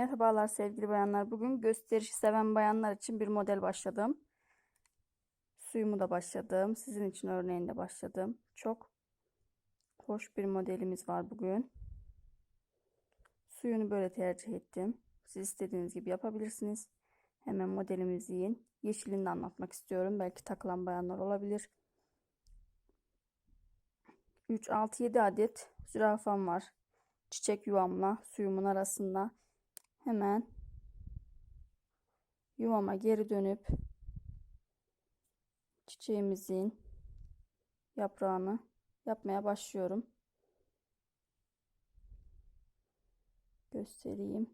Merhabalar sevgili bayanlar. Bugün gösterişi seven bayanlar için bir model başladım. Suyumu da başladım. Sizin için örneğinde başladım. Çok hoş bir modelimiz var bugün. Suyunu böyle tercih ettim. Siz istediğiniz gibi yapabilirsiniz. Hemen modelimizi yiyin. Yeşilini de anlatmak istiyorum. Belki takılan bayanlar olabilir. 3, 6, 7 adet zürafam var. Çiçek yuvamla suyumun arasında hemen yuvama geri dönüp çiçeğimizin yaprağını yapmaya başlıyorum. Göstereyim.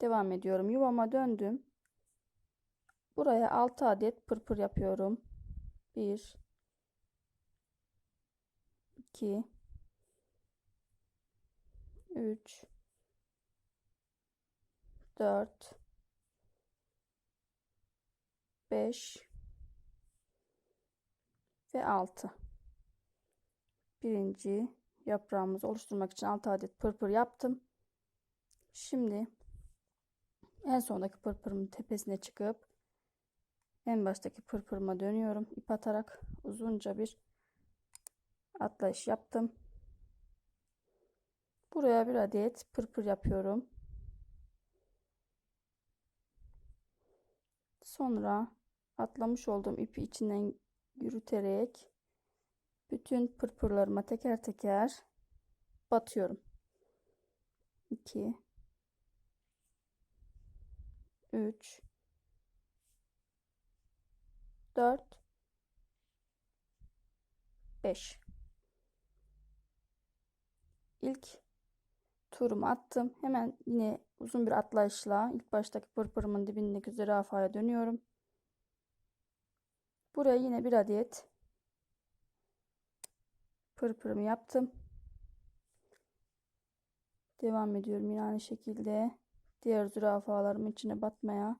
Devam ediyorum. Yuvama döndüm. Buraya 6 adet pırpır yapıyorum. 1 2 3 4 5 ve 6 birinci yaprağımızı oluşturmak için 6 adet pırpır yaptım. Şimdi en sondaki pırpırımın tepesine çıkıp en baştaki pırpırıma dönüyorum. İp atarak uzunca bir atlayış yaptım Buraya bir adet pırpır yapıyorum. Sonra atlamış olduğum ipi içinden yürüterek bütün pırpırlarıma teker teker batıyorum. 2 3 4 5 İlk turumu attım. Hemen yine uzun bir atlayışla ilk baştaki pırpırımın dibindeki zürafaya dönüyorum. Buraya yine bir adet pırpırımı yaptım. Devam ediyorum yine aynı şekilde diğer zürafalarımın içine batmaya.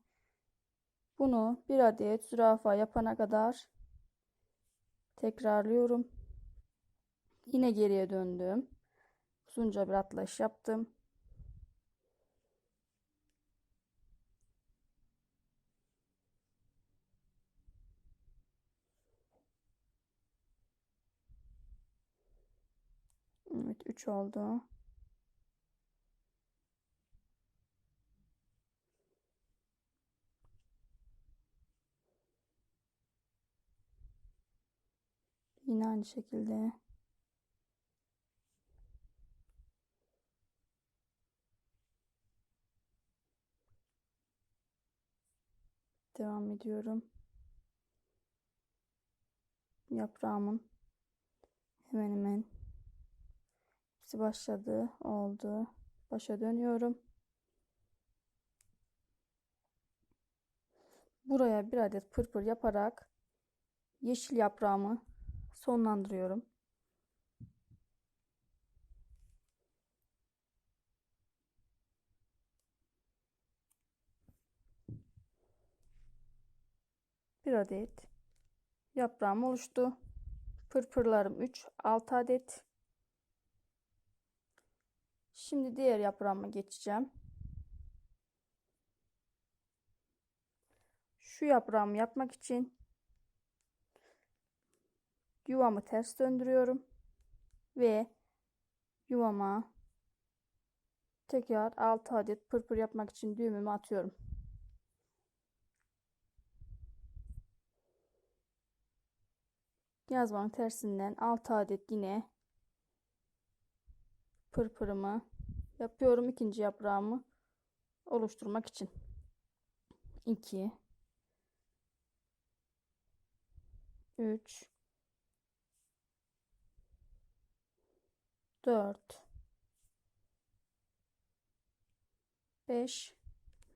Bunu bir adet zürafa yapana kadar tekrarlıyorum. Yine geriye döndüm uzunca bir atlayış yaptım. Evet 3 oldu. Yine aynı şekilde devam ediyorum. Yaprağımın hemen hemen hepsi başladı, oldu. Başa dönüyorum. Buraya bir adet pırpır yaparak yeşil yaprağımı sonlandırıyorum. Bir adet yaprağım oluştu. Pırpırlarım 3, 6 adet. Şimdi diğer yaprağıma geçeceğim. Şu yaprağımı yapmak için yuvamı ters döndürüyorum ve yuvama tekrar 6 adet pırpır yapmak için düğümümü atıyorum. Yazmanın tersinden 6 adet yine pırpırımı yapıyorum ikinci yaprağımı oluşturmak için 2 3 4 5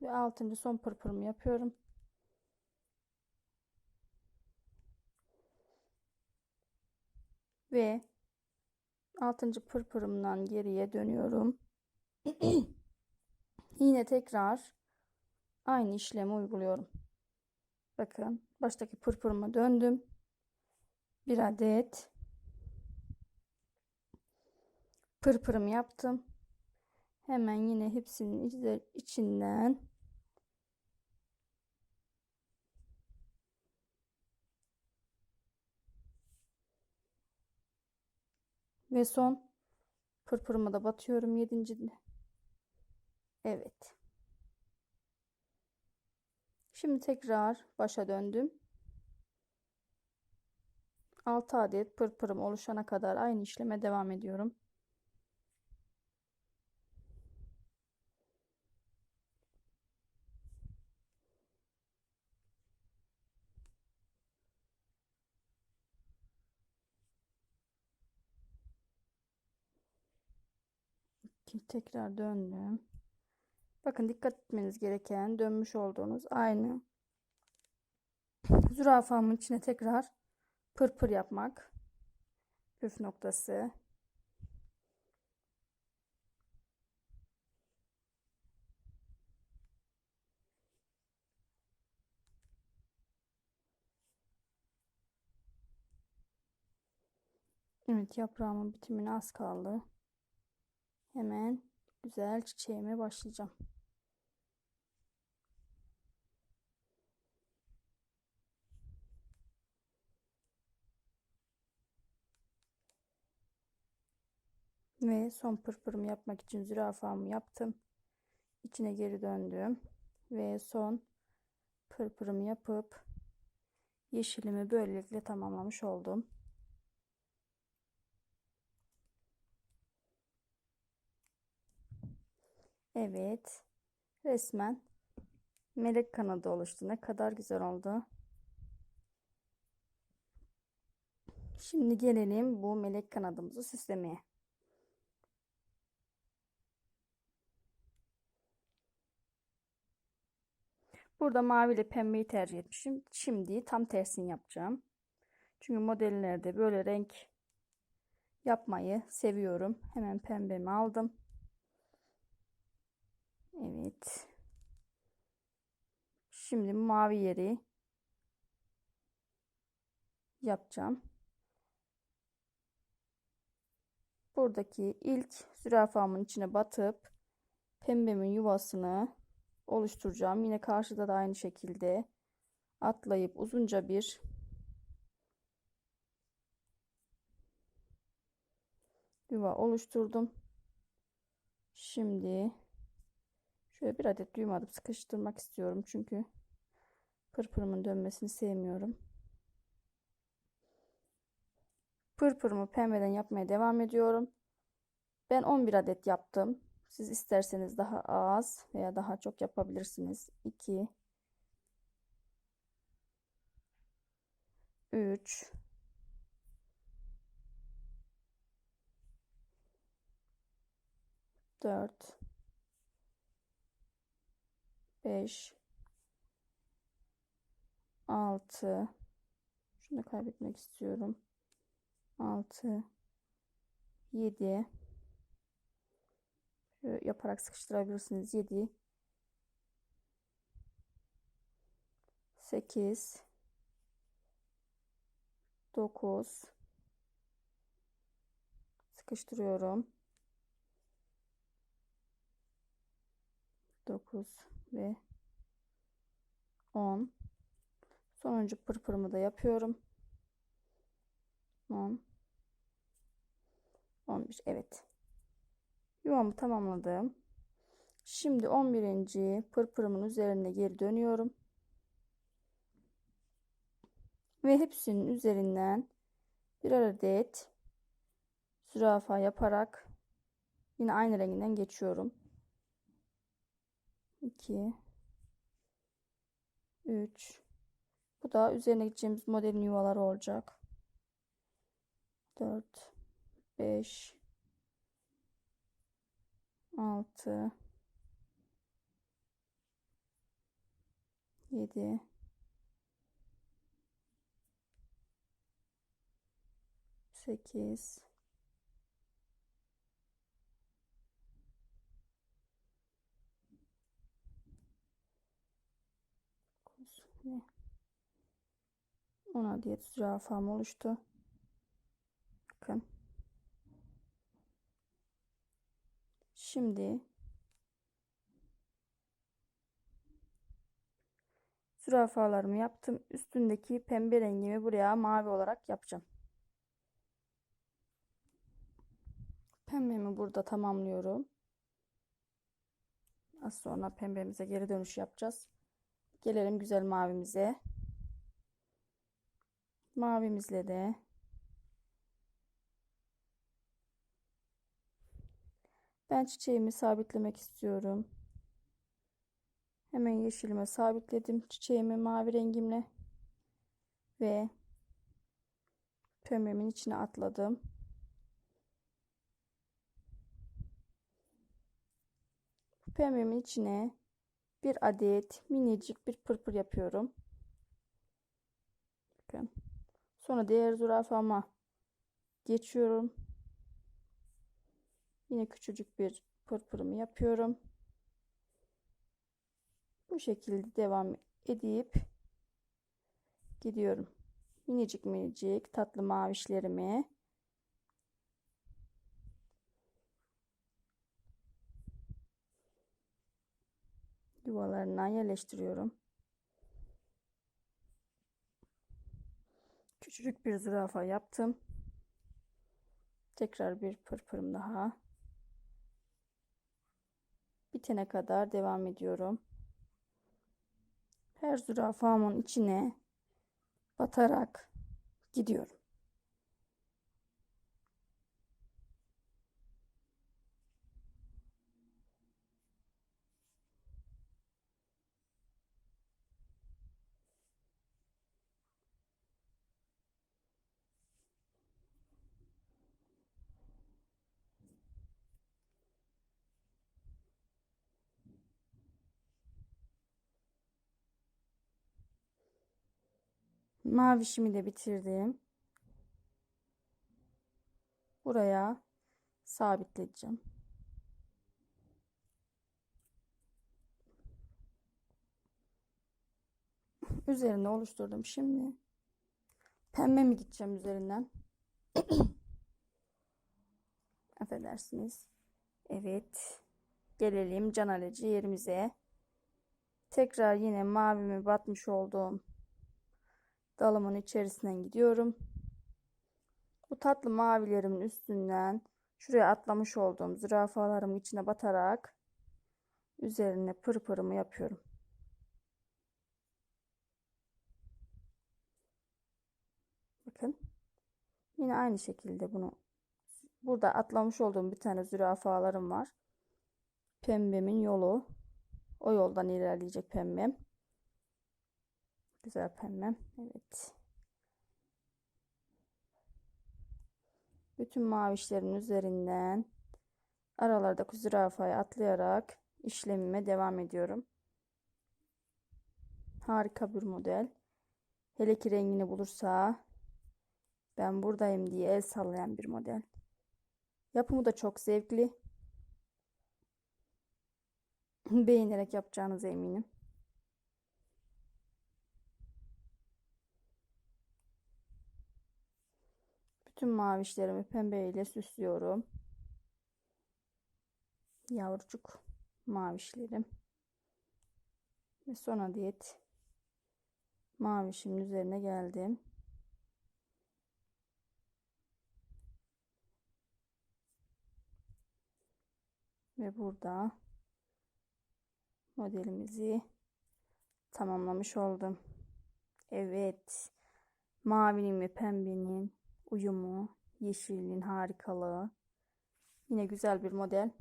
ve 6. son pırpırımı yapıyorum. Ve 6. pırpırımdan geriye dönüyorum. Yine tekrar aynı işlemi uyguluyorum. Bakın baştaki pırpırıma döndüm. Bir adet pırpırımı yaptım. Hemen yine hepsinin içi- içinden ve son pırpırımı da batıyorum yedincinde. Evet. Şimdi tekrar başa döndüm. 6 adet pırpırım oluşana kadar aynı işleme devam ediyorum. İki, tekrar döndüm. Bakın dikkat etmeniz gereken dönmüş olduğunuz aynı zürafamın içine tekrar pırpır yapmak. Püf noktası. Evet yaprağımın bitimine az kaldı. Hemen güzel çiçeğime başlayacağım. Ve son pırpırımı yapmak için zürafamı yaptım. İçine geri döndüm. Ve son pırpırımı yapıp yeşilimi böylelikle tamamlamış oldum. Evet. Resmen melek kanadı oluştu. Ne kadar güzel oldu. Şimdi gelelim bu melek kanadımızı süslemeye. Burada mavi ile pembeyi tercih etmişim. Şimdi tam tersini yapacağım. Çünkü modellerde böyle renk yapmayı seviyorum. Hemen pembemi aldım. Evet. Şimdi mavi yeri yapacağım. Buradaki ilk zürafamın içine batıp pembemin yuvasını oluşturacağım. Yine karşıda da aynı şekilde atlayıp uzunca bir yuva oluşturdum. Şimdi şöyle bir adet düğüm atıp sıkıştırmak istiyorum çünkü pırpırımın dönmesini sevmiyorum. Pırpırımı pembeden yapmaya devam ediyorum. Ben 11 adet yaptım. Siz isterseniz daha az veya daha çok yapabilirsiniz. 2 3 4 5 6 Şunu kaybetmek istiyorum. 6 7 Şöyle yaparak sıkıştırabilirsiniz. 7 8 9 sıkıştırıyorum. 9 ve 10 sonuncu pırpırımı da yapıyorum. 10 11 evet. Yuvamı tamamladım. Şimdi 11. pırpırımın üzerine geri dönüyorum. Ve hepsinin üzerinden bir adet zürafa yaparak yine aynı renginden geçiyorum. 2 3 bu da üzerine gideceğimiz modelin yuvaları olacak. 4 5 6 7 8 ve 10 adet zürafam oluştu. Bakın. Şimdi zürafalarımı yaptım. Üstündeki pembe rengimi buraya mavi olarak yapacağım. Pembemi burada tamamlıyorum. Az sonra pembemize geri dönüş yapacağız. Gelelim güzel mavimize. Mavimizle de ben çiçeğimi sabitlemek istiyorum. Hemen yeşilime sabitledim çiçeğimi mavi rengimle ve pembemin içine atladım. Pembemin içine bir adet minicik bir pırpır yapıyorum. Bakın. Sonra diğer zürafama geçiyorum. Yine küçücük bir pırpırımı yapıyorum. Bu şekilde devam edip gidiyorum. Minicik minicik tatlı mavişlerimi yuvalarına yerleştiriyorum. Küçücük bir zürafa yaptım. Tekrar bir pırpırım daha. Bitene kadar devam ediyorum. Her zürafamın içine batarak gidiyorum. Mavişimi de bitirdim. Buraya sabitleyeceğim. Üzerine oluşturdum. Şimdi pembe mi gideceğim üzerinden? Affedersiniz. Evet. Gelelim can alıcı yerimize. Tekrar yine mavimi batmış olduğum dalımın içerisinden gidiyorum. Bu tatlı mavilerimin üstünden şuraya atlamış olduğum zürafalarımın içine batarak üzerine pırpırımı yapıyorum. Bakın. Yine aynı şekilde bunu burada atlamış olduğum bir tane zürafalarım var. Pembemin yolu. O yoldan ilerleyecek pembem. Güzel pembem. Evet. Bütün mavişlerin üzerinden aralardaki zürafayı atlayarak işlemime devam ediyorum. Harika bir model. Hele ki rengini bulursa ben buradayım diye el sallayan bir model. Yapımı da çok zevkli. Beğenerek yapacağınıza eminim. Bütün mavişlerimi pembe ile süslüyorum. Yavrucuk mavişlerim. Ve son adet mavişimin üzerine geldim. Ve burada modelimizi tamamlamış oldum. Evet. Mavinin ve pembenin uyumu, yeşilin harikalığı. Yine güzel bir model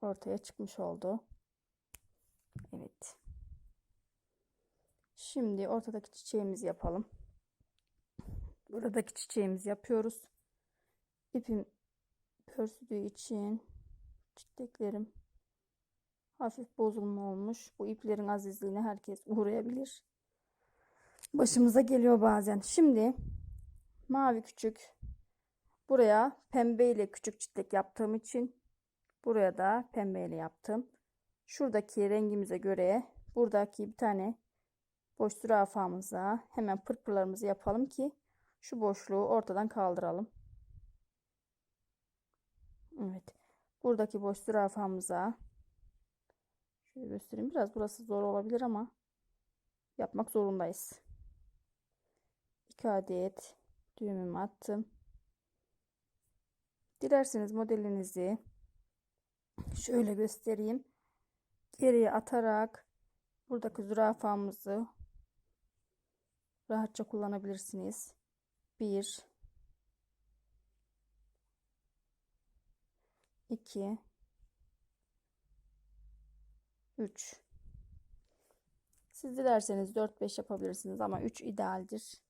ortaya çıkmış oldu. Evet. Şimdi ortadaki çiçeğimizi yapalım. Buradaki çiçeğimizi yapıyoruz. İpim pörsüdüğü için çiçeklerim hafif bozulma olmuş. Bu iplerin azizliğine herkes uğrayabilir. Başımıza geliyor bazen. Şimdi mavi küçük buraya pembe ile küçük çitlek yaptığım için buraya da pembe ile yaptım. Şuradaki rengimize göre buradaki bir tane boş zürafamıza hemen pırpırlarımızı yapalım ki şu boşluğu ortadan kaldıralım. Evet. buradaki boş zürafamıza şöyle göstereyim. Biraz burası zor olabilir ama yapmak zorundayız. 2 adet düğümümü attım. Dilerseniz modelinizi şöyle göstereyim. Geriye atarak buradaki zürafamızı rahatça kullanabilirsiniz. 1 2 3 Siz dilerseniz 4-5 yapabilirsiniz ama 3 idealdir.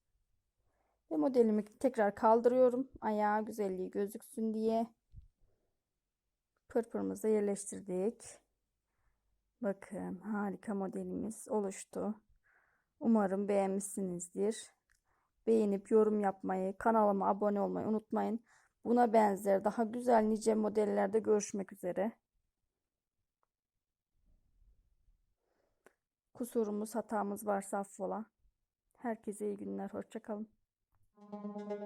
Ve modelimi tekrar kaldırıyorum. Ayağı güzelliği gözüksün diye. Pırpırımızı yerleştirdik. Bakın harika modelimiz oluştu. Umarım beğenmişsinizdir. Beğenip yorum yapmayı, kanalıma abone olmayı unutmayın. Buna benzer daha güzel nice modellerde görüşmek üzere. Kusurumuz, hatamız varsa affola. Herkese iyi günler. Hoşçakalın. Thank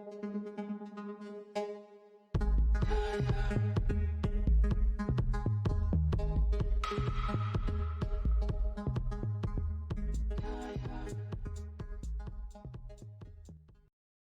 you.